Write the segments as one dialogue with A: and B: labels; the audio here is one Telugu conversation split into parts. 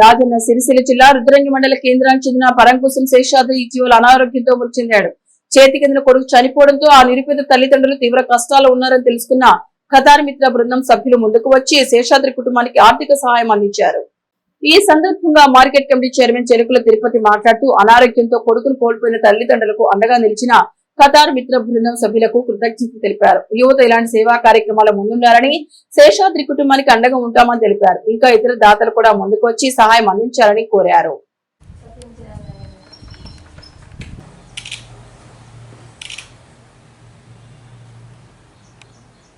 A: రాజన్న సిరిసిల్ల జిల్లా రుద్రంగి మండల కేంద్రానికి చెందిన పరంకుశం శేషాద్రి ఇటీవల అనారోగ్యంతో మృతి చెందాడు చేతి కొడుకు చనిపోవడంతో ఆ నిరుపేద తల్లిదండ్రులు తీవ్ర కష్టాలు ఉన్నారని తెలుసుకున్న ఖతార్ మిత్ర బృందం సభ్యులు ముందుకు వచ్చి శేషాద్రి కుటుంబానికి ఆర్థిక సహాయం అందించారు. ఈ సందర్భంగా market committee chairman Cherukula Tirupati మాట్లాడుతూ అనారోగ్యంతో కొడుకును కోల్పోయిన తల్లిదండ్రులకు అండగా నిలిచిన ఖతార్ మిత్ర బృందం సభ్యులకు కృతజ్ఞత తెలిపారు. యువత ఇలాంటి సేవా కార్యక్రమాల్లో ముందున్నారని శేషాద్రి కుటుంబానికి అండగా ఉంటామని తెలిపారు. ఇంకా ఇతర దాతలు కూడా ముందుకు వచ్చి సహాయం అందించాలని కోరారు.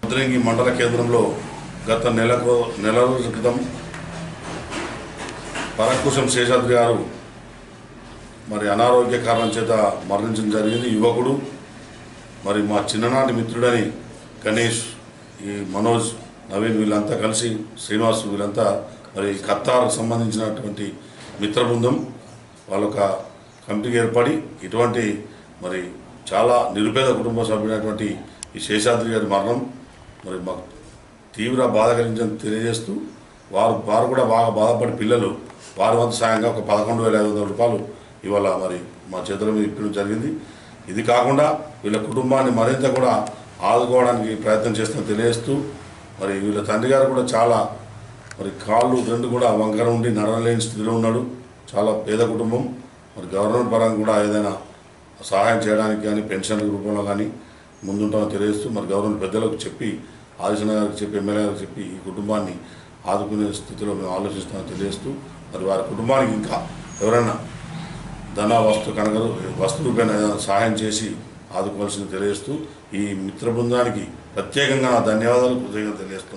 B: ముద్రంగి మండల కేంద్రంలో గత నెలకు నెల రోజుల క్రితం పరకుశం శేషాద్రి గారు మరి అనారోగ్య కారణం చేత మరణించడం జరిగింది. యువకుడు మరి మా చిన్ననాటి మిత్రుడని గణేష్ ఈ మనోజ్ నవీన్ వీళ్ళంతా కలిసి శ్రీనివాస్ వీళ్ళంతా మరి ఖత్తార్కు సంబంధించినటువంటి మిత్ర బృందం వాళ్ళొక కమిటీకి ఏర్పడి ఇటువంటి మరి చాలా నిరుపేద కుటుంబ సభ్యుడైనటువంటి ఈ శేషాద్రి గారి మరణం మరి మాకు తీవ్ర బాధ కలిగించని తెలియజేస్తూ వారు వారు కూడా బాగా బాధపడి పిల్లలు వారి వంతు సాయంగా ఒక పదకొండు వేల ఐదు వందల రూపాయలు ఇవాళ మరి మా చేతుల మీద ఇప్పుడు జరిగింది. ఇది కాకుండా వీళ్ళ కుటుంబాన్ని మరింత కూడా ఆదుకోవడానికి ప్రయత్నం చేస్తున్న తెలియజేస్తూ మరి వీళ్ళ తండ్రి గారు కూడా చాలా మరి కాళ్ళు రెండు కూడా వంకర ఉండి నడవలేని స్థితిలో ఉన్నాడు. చాలా పేద కుటుంబం. మరి గవర్నమెంట్ పరంగా కూడా ఏదైనా సహాయం చేయడానికి కానీ పెన్షన్ రూపంలో కానీ ముందుంటామని తెలియజేస్తూ మరి గవర్నమెంట్ పెద్దలకు చెప్పి ఆదిశన గారికి చెప్పి ఎమ్మెల్యే గారికి చెప్పి ఈ కుటుంబాన్ని ఆదుకునే స్థితిలో మేము ఆలోచిస్తామని తెలియజేస్తూ మరి వారి కుటుంబానికి ఇంకా ఎవరైనా ధన వస్తు కనుక వస్తు రూపేణ సహాయం చేసి ఆదుకోవాల్సింది తెలియజేస్తూ ఈ మిత్ర బృందానికి ప్రత్యేకంగా నా ధన్యవాదాలు కృతజ్ఞతలు తెలియజేస్తున్నాను.